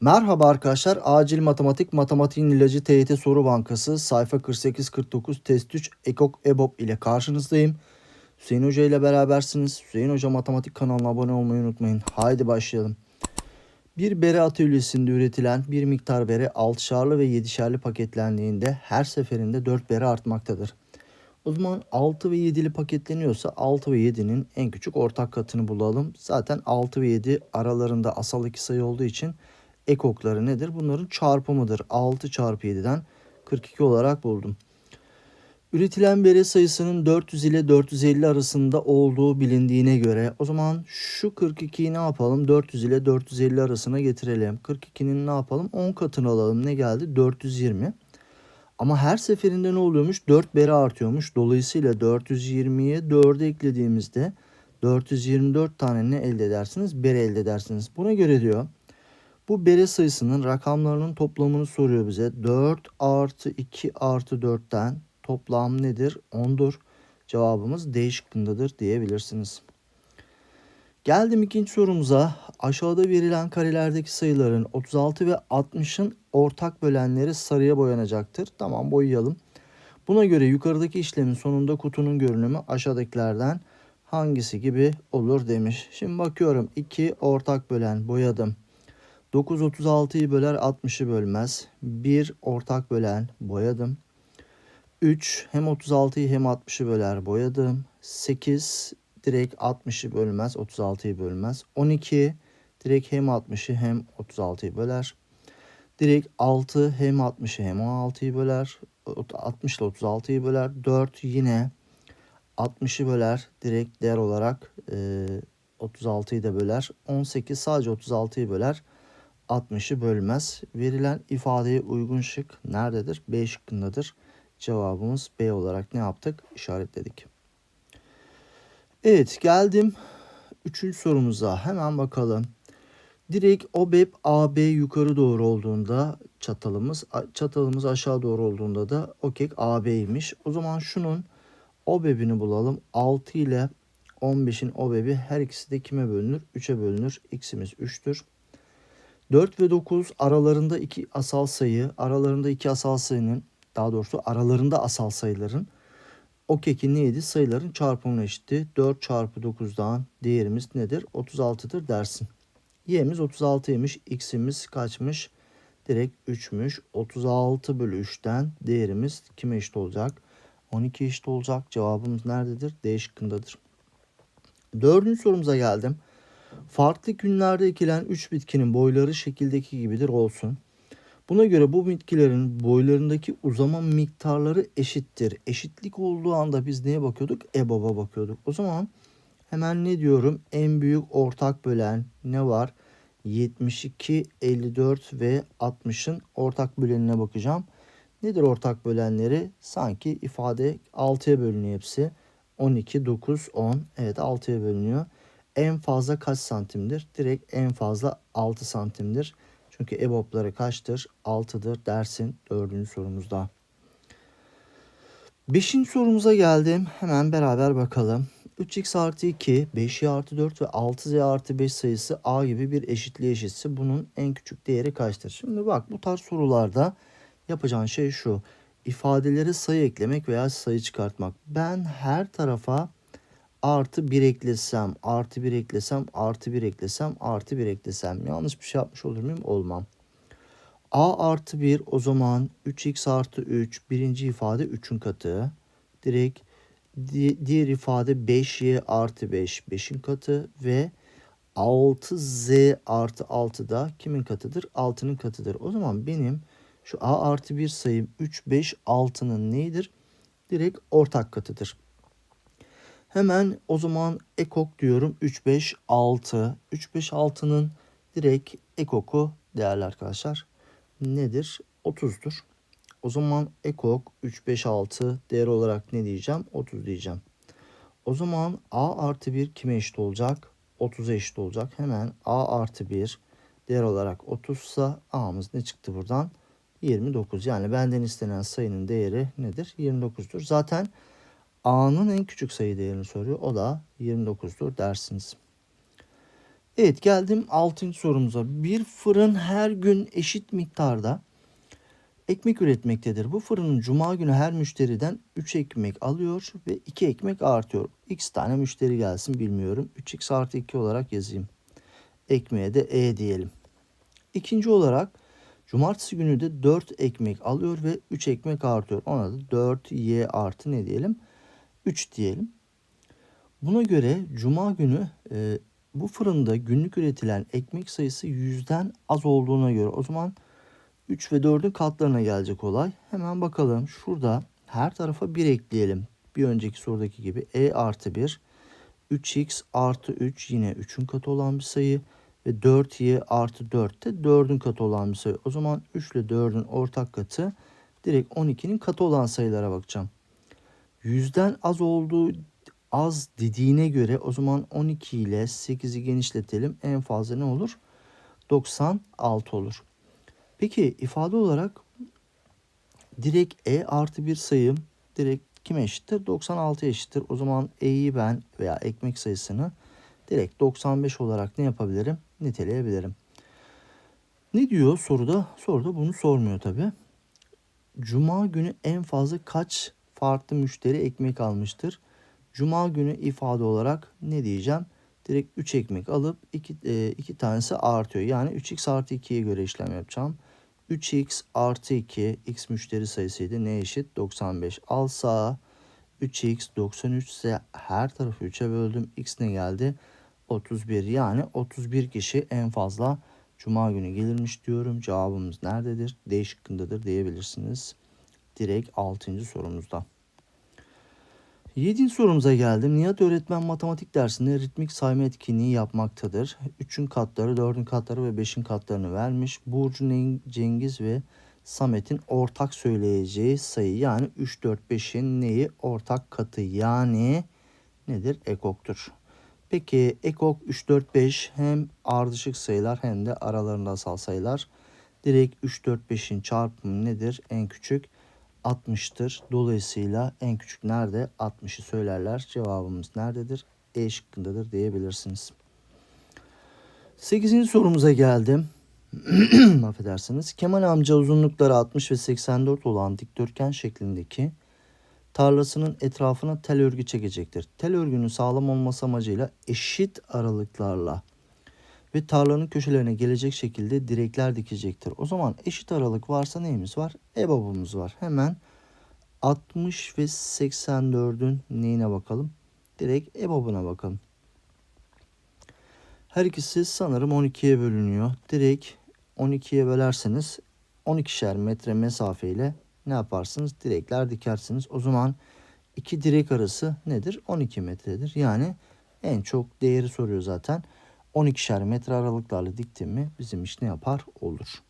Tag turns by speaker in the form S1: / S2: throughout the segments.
S1: Merhaba arkadaşlar. Acil Matematik Matematiğin İlacı TYT Soru Bankası sayfa 48-49 test 3 Ekok EBOB ile karşınızdayım. Hüseyin Hoca ile berabersiniz. Hüseyin Hoca Matematik kanalına abone olmayı unutmayın. Haydi başlayalım. Bir bere atölyesinde üretilen bir miktar bere 6'şarlı ve 7'şerli paketlendiğinde her seferinde 4 bere artmaktadır. O zaman 6 ve 7'li paketleniyorsa 6 ve 7'nin en küçük ortak katını bulalım. Zaten 6 ve 7 aralarında asal iki sayı olduğu için ekokları nedir? Bunların çarpımıdır. 6 çarpı 7'den 42 olarak buldum. Üretilen bere sayısının 400 ile 450 arasında olduğu bilindiğine göre o zaman şu 42'yi ne yapalım? 400 ile 450 arasına getirelim. 42'nin ne yapalım? 10 katını alalım. Ne geldi? 420. Ama her seferinde ne oluyormuş? 4 bere artıyormuş. Dolayısıyla 420'ye 4'ü eklediğimizde 424 tane ne elde edersiniz? Bere elde edersiniz. Buna göre diyor bu bere sayısının rakamlarının toplamını soruyor bize. 4 artı 2 artı 4'ten toplam nedir? 10'dur. Cevabımız D şıkkındadır diyebilirsiniz. Geldim ikinci sorumuza. Aşağıda verilen karelerdeki sayıların 36 ve 60'ın ortak bölenleri sarıya boyanacaktır. Tamam boyayalım. Buna göre yukarıdaki işlemin sonunda kutunun görünümü aşağıdakilerden hangisi gibi olur demiş. Şimdi bakıyorum 2 ortak bölen boyadım. 9 36'yı böler 60'ı bölmez. 1 ortak bölen boyadım. 3 hem 36'yı hem 60'ı böler boyadım. 8 direkt 60'ı bölmez 36'yı bölmez. 12 direkt hem 60'ı hem 36'yı böler. Direkt 6 hem 60'ı hem 16'yı böler. 60 ile 36'yı böler. 4 yine 60'ı böler. Direkt değer olarak e, 36'yı da böler. 18 sadece 36'yı böler. 60'ı bölmez. Verilen ifadeye uygun şık nerededir? B şıkkındadır. Cevabımız B olarak ne yaptık? İşaretledik. Evet geldim. Üçüncü sorumuza hemen bakalım. Direkt OBEP AB yukarı doğru olduğunda çatalımız çatalımız aşağı doğru olduğunda da OKEK AB'ymiş. O zaman şunun OBEP'ini bulalım. 6 ile 15'in OBEP'i her ikisi de kime bölünür? 3'e bölünür. X'imiz 3'tür. 4 ve 9 aralarında iki asal sayı, aralarında iki asal sayının daha doğrusu aralarında asal sayıların o kekin neydi? Sayıların çarpımına eşitti. 4 çarpı 9'dan değerimiz nedir? 36'dır dersin. Y'miz 36'ymış. X'imiz kaçmış? Direkt 3'müş. 36 bölü 3'ten değerimiz kime eşit olacak? 12 eşit olacak. Cevabımız nerededir? D şıkkındadır. Dördüncü sorumuza geldim. Farklı günlerde ekilen 3 bitkinin boyları şekildeki gibidir olsun. Buna göre bu bitkilerin boylarındaki uzama miktarları eşittir. Eşitlik olduğu anda biz neye bakıyorduk? EBOB'a bakıyorduk. O zaman hemen ne diyorum? En büyük ortak bölen ne var? 72, 54 ve 60'ın ortak bölenine bakacağım. Nedir ortak bölenleri? Sanki ifade 6'ya bölünüyor hepsi. 12, 9, 10. Evet 6'ya bölünüyor. En fazla kaç santimdir? Direkt en fazla 6 santimdir. Çünkü EBOB'ları kaçtır? 6'dır dersin dördüncü sorumuzda. Beşinci sorumuza geldim. Hemen beraber bakalım. 3x artı 2, 5y artı 4 ve 6z artı 5 sayısı a gibi bir eşitliğe eşitse bunun en küçük değeri kaçtır? Şimdi bak bu tarz sorularda yapacağın şey şu. İfadelere sayı eklemek veya sayı çıkartmak. Ben her tarafa artı 1 eklesem, artı 1 eklesem, artı 1 eklesem, artı 1 eklesem. Yanlış bir şey yapmış olur muyum? Olmam. A artı 1 o zaman 3x artı 3 birinci ifade 3'ün katı. Direkt di diğer ifade 5y artı 5 5'in katı ve 6z artı 6 da kimin katıdır? 6'nın katıdır. O zaman benim şu a artı 1 sayım 3, 5, 6'nın neyidir? Direkt ortak katıdır. Hemen o zaman ekok diyorum 3, 5, 6. 3, 5, 6'nın direkt ekoku değerli arkadaşlar nedir? 30'dur. O zaman ekok 3, 5, 6 değer olarak ne diyeceğim? 30 diyeceğim. O zaman a artı 1 kime eşit olacak? 30'a eşit olacak. Hemen a artı 1 değer olarak 30 ise a'mız ne çıktı buradan? 29. Yani benden istenen sayının değeri nedir? 29'dur. Zaten A'nın en küçük sayı değerini soruyor. O da 29'dur dersiniz. Evet geldim 6. sorumuza. Bir fırın her gün eşit miktarda ekmek üretmektedir. Bu fırının cuma günü her müşteriden 3 ekmek alıyor ve 2 ekmek artıyor. X tane müşteri gelsin bilmiyorum. 3x artı 2 olarak yazayım. Ekmeğe de E diyelim. İkinci olarak cumartesi günü de 4 ekmek alıyor ve 3 ekmek artıyor. Ona da 4y artı ne diyelim? 3 diyelim. Buna göre cuma günü e, bu fırında günlük üretilen ekmek sayısı yüzden az olduğuna göre o zaman 3 ve 4'ün katlarına gelecek olay. Hemen bakalım. Şurada her tarafa 1 ekleyelim. Bir önceki sorudaki gibi e artı 1 3x artı 3 yine 3'ün katı olan bir sayı ve 4y artı 4 de 4'ün katı olan bir sayı. O zaman 3 ile 4'ün ortak katı direkt 12'nin katı olan sayılara bakacağım. Yüzden az olduğu az dediğine göre o zaman 12 ile 8'i genişletelim. En fazla ne olur? 96 olur. Peki ifade olarak direkt e artı bir sayım direkt kime eşittir? 96 eşittir. O zaman e'yi ben veya ekmek sayısını direkt 95 olarak ne yapabilirim? Niteleyebilirim. Ne diyor soruda? Soruda bunu sormuyor tabi. Cuma günü en fazla kaç farklı müşteri ekmek almıştır? Cuma günü ifade olarak ne diyeceğim? Direkt 3 ekmek alıp 2 e, iki tanesi artıyor. Yani 3x artı 2'ye göre işlem yapacağım. 3x artı 2 x müşteri sayısıydı. Ne eşit? 95. Al sağa 3x 93 ise her tarafı 3'e böldüm. x ne geldi? 31. Yani 31 kişi en fazla Cuma günü gelirmiş diyorum. Cevabımız nerededir? D şıkkındadır diyebilirsiniz. Direkt 6. sorumuzda. 7. sorumuza geldim. Nihat öğretmen matematik dersinde ritmik sayma etkinliği yapmaktadır. 3'ün katları, 4'ün katları ve 5'in katlarını vermiş. Burcu, Cengiz ve Samet'in ortak söyleyeceği sayı yani 3, 4, 5'in neyi? Ortak katı yani nedir? Ekoktur. Peki ekok 3, 4, 5 hem ardışık sayılar hem de aralarında asal sayılar. Direkt 3, 4, 5'in çarpımı nedir? En küçük 60'tır. Dolayısıyla en küçük nerede? 60'ı söylerler. Cevabımız nerededir? E şıkkındadır diyebilirsiniz. 8. sorumuza geldim. Affedersiniz. Kemal amca uzunlukları 60 ve 84 olan dikdörtgen şeklindeki tarlasının etrafına tel örgü çekecektir. Tel örgünün sağlam olması amacıyla eşit aralıklarla ve tarlanın köşelerine gelecek şekilde direkler dikecektir. O zaman eşit aralık varsa neyimiz var? EBOB'umuz var. Hemen 60 ve 84'ün neyine bakalım? Direkt EBOB'una bakalım. Her ikisi sanırım 12'ye bölünüyor. Direkt 12'ye bölerseniz 12'şer metre mesafeyle ne yaparsınız? Direkler dikersiniz. O zaman iki direk arası nedir? 12 metredir. Yani en çok değeri soruyor zaten. 12'şer metre aralıklarla diktim mi bizim iş ne yapar? Olur.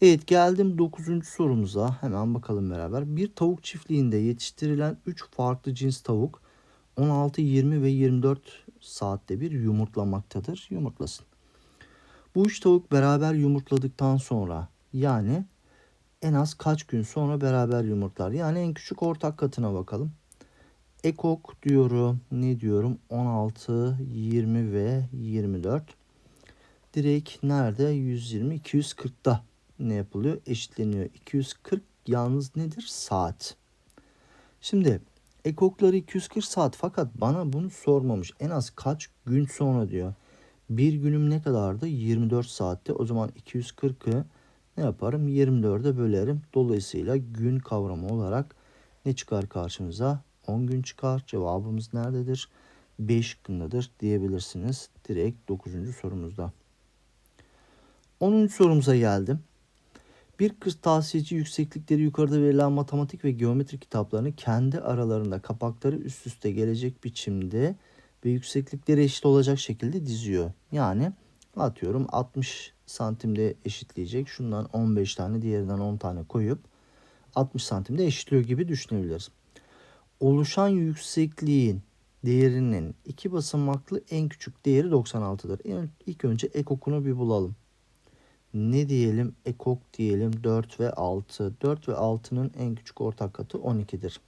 S1: Evet geldim 9. sorumuza. Hemen bakalım beraber. Bir tavuk çiftliğinde yetiştirilen 3 farklı cins tavuk 16, 20 ve 24 saatte bir yumurtlamaktadır. Yumurtlasın. Bu üç tavuk beraber yumurtladıktan sonra yani en az kaç gün sonra beraber yumurtlar? Yani en küçük ortak katına bakalım. Ekok diyorum. Ne diyorum? 16, 20 ve 24. Direkt nerede? 120, 240'da ne yapılıyor? Eşitleniyor. 240 yalnız nedir? Saat. Şimdi ekokları 240 saat fakat bana bunu sormamış. En az kaç gün sonra diyor. Bir günüm ne kadardı? 24 saatte. O zaman 240'ı ne yaparım? 24'e bölerim. Dolayısıyla gün kavramı olarak ne çıkar karşımıza? 10 gün çıkar. Cevabımız nerededir? 5 şıkkındadır diyebilirsiniz. Direkt 9. sorumuzda. 10. sorumuza geldim. Bir kırtasiyeci yükseklikleri yukarıda verilen matematik ve geometri kitaplarını kendi aralarında kapakları üst üste gelecek biçimde ve yükseklikleri eşit olacak şekilde diziyor. Yani atıyorum 60 santimde eşitleyecek. Şundan 15 tane diğerinden 10 tane koyup 60 santimde eşitliyor gibi düşünebiliriz oluşan yüksekliğin değerinin iki basamaklı en küçük değeri 96'dır. Yani ilk önce ekokunu bir bulalım. Ne diyelim? Ekok diyelim 4 ve 6. 4 ve 6'nın en küçük ortak katı 12'dir.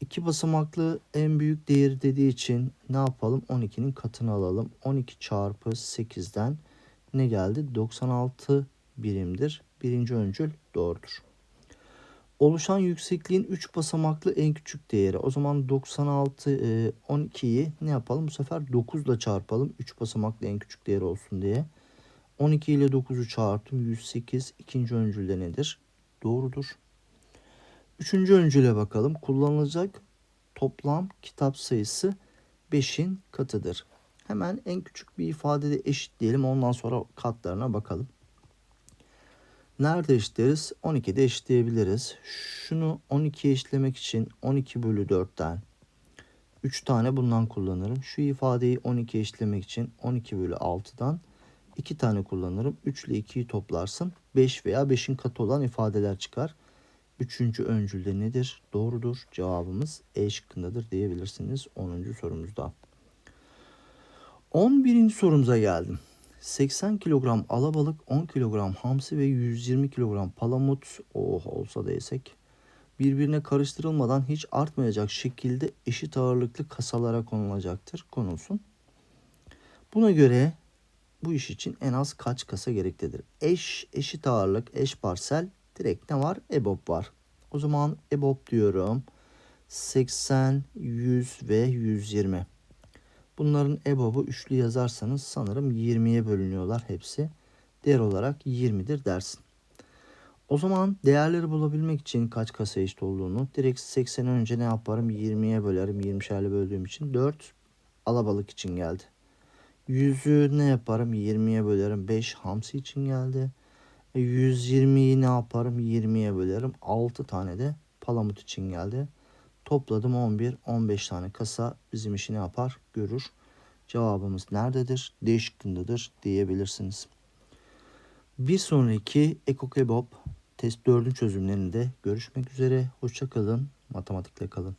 S1: İki basamaklı en büyük değeri dediği için ne yapalım? 12'nin katını alalım. 12 çarpı 8'den ne geldi? 96 birimdir. Birinci öncül doğrudur. Oluşan yüksekliğin 3 basamaklı en küçük değeri. O zaman 96 e, 12'yi ne yapalım? Bu sefer 9 ile çarpalım. 3 basamaklı en küçük değeri olsun diye. 12 ile 9'u çarptım. 108 ikinci öncülde nedir? Doğrudur. Üçüncü öncüle bakalım. Kullanılacak toplam kitap sayısı 5'in katıdır. Hemen en küçük bir ifadede eşitleyelim. Ondan sonra katlarına bakalım. Nerede eşitleriz? 12'de eşitleyebiliriz. Şunu 12'ye eşitlemek için 12 bölü 4'ten 3 tane bundan kullanırım. Şu ifadeyi 12'ye eşitlemek için 12 bölü 6'dan 2 tane kullanırım. 3 ile 2'yi toplarsın. 5 veya 5'in katı olan ifadeler çıkar. Üçüncü öncülde nedir? Doğrudur. Cevabımız E şıkkındadır diyebilirsiniz 10. sorumuzda. 11. sorumuza geldim. 80 kilogram alabalık, 10 kilogram hamsi ve 120 kilogram palamut oh olsa da birbirine karıştırılmadan hiç artmayacak şekilde eşit ağırlıklı kasalara konulacaktır. Konulsun. Buna göre bu iş için en az kaç kasa gereklidir? Eş, eşit ağırlık, eş parsel direkt ne var? EBOB var. O zaman EBOB diyorum. 80, 100 ve 120. Bunların EBOB'u üçlü yazarsanız sanırım 20'ye bölünüyorlar hepsi. Değer olarak 20'dir dersin. O zaman değerleri bulabilmek için kaç kasa eşit olduğunu direkt 80 önce ne yaparım? 20'ye bölerim. 20'şerle böldüğüm için 4 alabalık için geldi. 100'ü ne yaparım? 20'ye bölerim. 5 hamsi için geldi. E 120'yi ne yaparım? 20'ye bölerim. 6 tane de palamut için geldi. Topladım 11, 15 tane kasa bizim işi ne yapar? Görür. Cevabımız nerededir? D şıkkındadır diyebilirsiniz. Bir sonraki Ekokebop test 4'ün çözümlerinde görüşmek üzere. Hoşçakalın. Matematikle kalın.